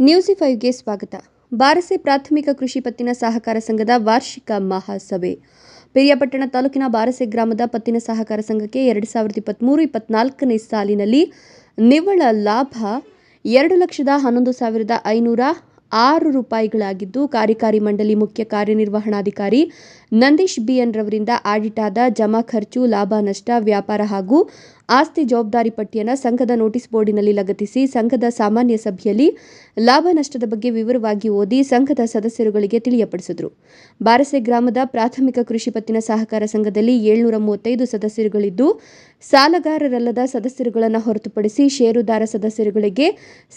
ನ್ಯೂಸಿ ಫೈವ್ಗೆ ಸ್ವಾಗತ. ಬಾರಸೆ ಪ್ರಾಥಮಿಕ ಕೃಷಿ ಪತ್ತಿನ ಸಹಕಾರ ಸಂಘದ ವಾರ್ಷಿಕ ಮಹಾಸಭೆ. ಪಿರಿಯಾಪಟ್ಟಣ ತಾಲೂಕಿನ ಬಾರಸೆ ಗ್ರಾಮದ ಪತ್ತಿನ ಸಹಕಾರ ಸಂಘಕ್ಕೆ ಎರಡು ಸಾವಿರದ ಇಪ್ಪತ್ತ್ಮೂರು ಇಪ್ಪತ್ನಾಲ್ಕನೇ ಸಾಲಿನಲ್ಲಿ ನಿವ್ವಳ ಲಾಭ ಎರಡು ಲಕ್ಷದ ಹನ್ನೊಂದು ಸಾವಿರದ ಐನೂರ ಆರು ರೂಪಾಯಿಗಳಾಗಿದ್ದು, ಕಾರ್ಯಕಾರಿ ಮಂಡಳಿ ಮುಖ್ಯ ಕಾರ್ಯನಿರ್ವಹಣಾಧಿಕಾರಿ ನಂದೀಶ್ ಬಿಎನ್ ರವರಿಂದ ಆಡಿಟ್ ಆದ ಜಮಾ ಖರ್ಚು, ಲಾಭ, ನಷ್ಟ, ವ್ಯಾಪಾರ ಹಾಗೂ ಆಸ್ತಿ ಜವಾಬ್ದಾರಿ ಪಟ್ಟಿಯನ್ನು ಸಂಘದ ನೋಟಿಸ್ ಬೋರ್ಡಿನಲ್ಲಿ ಲಗತ್ತಿಸಿ ಸಂಘದ ಸಾಮಾನ್ಯ ಸಭೆಯಲ್ಲಿ ಲಾಭ ನಷ್ಟದ ಬಗ್ಗೆ ವಿವರವಾಗಿ ಓದಿ ಸಂಘದ ಸದಸ್ಯರುಗಳಿಗೆ ತಿಳಿಯಪಡಿಸಿದರು. ಬಾರಸೆ ಗ್ರಾಮದ ಪ್ರಾಥಮಿಕ ಕೃಷಿ ಪತ್ತಿನ ಸಹಕಾರ ಸಂಘದಲ್ಲಿ ಏಳ್ನೂರ ಮೂವತ್ತೈದು ಸದಸ್ಯರುಗಳಿದ್ದು, ಸಾಲಗಾರರಲ್ಲದ ಸದಸ್ಯರುಗಳನ್ನು ಹೊರತುಪಡಿಸಿ ಷೇರುದಾರ ಸದಸ್ಯರುಗಳಿಗೆ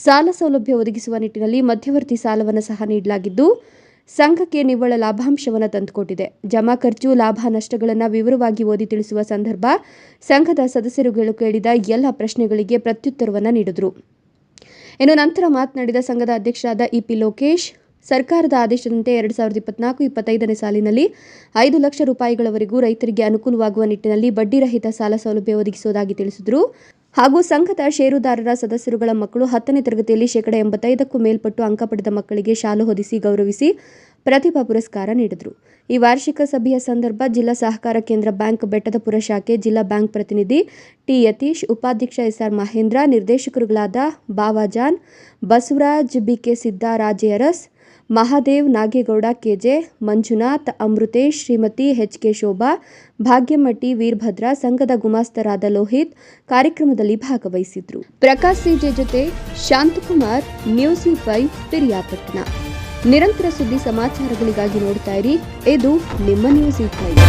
ಸಾಲ ಸೌಲಭ್ಯ ಒದಗಿಸುವ ನಿಟ್ಟಿನಲ್ಲಿ ಮಧ್ಯವರ್ತಿ ಸಾಲವನ್ನು ಸಹ ನೀಡಲಾಗಿದ್ದು ಸಂಘಕ್ಕೆ ನಿವ್ವಳ ಲಾಭಾಂಶವನ್ನು ತಂದುಕೊಟ್ಟಿದೆ. ಜಮಾ ಖರ್ಚು, ಲಾಭ ನಷ್ಟಗಳನ್ನು ವಿವರವಾಗಿ ಓದಿ ತಿಳಿಸುವ ಸಂದರ್ಭ ಸಂಘದ ಸದಸ್ಯರುಗಳು ಕೇಳಿದ ಎಲ್ಲ ಪ್ರಶ್ನೆಗಳಿಗೆ ಪ್ರತ್ಯುತ್ತರವನ್ನು ನೀಡಿದರು. ಇನ್ನು ನಂತರ ಮಾತನಾಡಿದ ಸಂಘದ ಅಧ್ಯಕ್ಷರಾದ ಇಪಿ ಲೋಕೇಶ್, ಸರ್ಕಾರದ ಆದೇಶದಂತೆ ಎರಡು ಸಾವಿರದ ಇಪ್ಪತ್ನಾಲ್ಕು ಇಪ್ಪತ್ತೈದನೇ ಸಾಲಿನಲ್ಲಿ ಐದು ಲಕ್ಷ ರೂಪಾಯಿಗಳವರೆಗೂ ರೈತರಿಗೆ ಅನುಕೂಲವಾಗುವ ನಿಟ್ಟಿನಲ್ಲಿ ಬಡ್ಡಿರಹಿತ ಸಾಲ ಸೌಲಭ್ಯ ಒದಗಿಸುವುದಾಗಿ ತಿಳಿಸಿದರು. ಹಾಗೂ ಸಂಘದ ಷೇರುದಾರರ ಸದಸ್ಯರುಗಳ ಮಕ್ಕಳು ಹತ್ತನೇ ತರಗತಿಯಲ್ಲಿ ಶೇಕಡ ಎಂಬತ್ತೈದಕ್ಕೂ ಮೇಲ್ಪಟ್ಟು ಅಂಕ ಪಡೆದ ಮಕ್ಕಳಿಗೆ ಶಾಲು ಹೊದಿಸಿ ಗೌರವಿಸಿ ಪ್ರತಿಭಾ ಪುರಸ್ಕಾರ ನೀಡಿದರು. ಈ ವಾರ್ಷಿಕ ಸಭೆಯ ಸಂದರ್ಭ ಜಿಲ್ಲಾ ಸಹಕಾರ ಕೇಂದ್ರ ಬ್ಯಾಂಕ್ ಬೆಟ್ಟದಪುರ ಶಾಖೆ ಜಿಲ್ಲಾ ಬ್ಯಾಂಕ್ ಪ್ರತಿನಿಧಿ ಟಿ ಯತೀಶ್, ಉಪಾಧ್ಯಕ್ಷ SR Mahendra, ನಿರ್ದೇಶಕರುಗಳಾದ Bawajan, Basavaraj BK Siddaraje Aras Mahadev Nagegowda, KJ Manjunath, Amruthesh, Shrimati H K Shobha, Bhagyamatti Veerabhadra, ಸಂಘದ ಗುಮಾಸ್ತರಾದ ಲೋಹಿತ್ ಕಾರ್ಯಕ್ರಮದಲ್ಲಿ ಭಾಗವಹಿಸಿದ್ರು. ಪ್ರಕಾಶ್ ಸಿಜೆ ಜೊತೆ ಶಾಂತಕುಮಾರ್, ನ್ಯೂಸ್ ಫೈವ್ ಪಿರಿಯಾಪಟ್ಟಣ. ನಿರಂತರ ಸುದ್ದಿ ಸಮಾಚಾರಗಳಿಗಾಗಿ ನೋಡ್ತಾ ಇರಿ, ಇದು ನಿಮ್ಮ ನ್ಯೂಸ್ ಫೈವ್.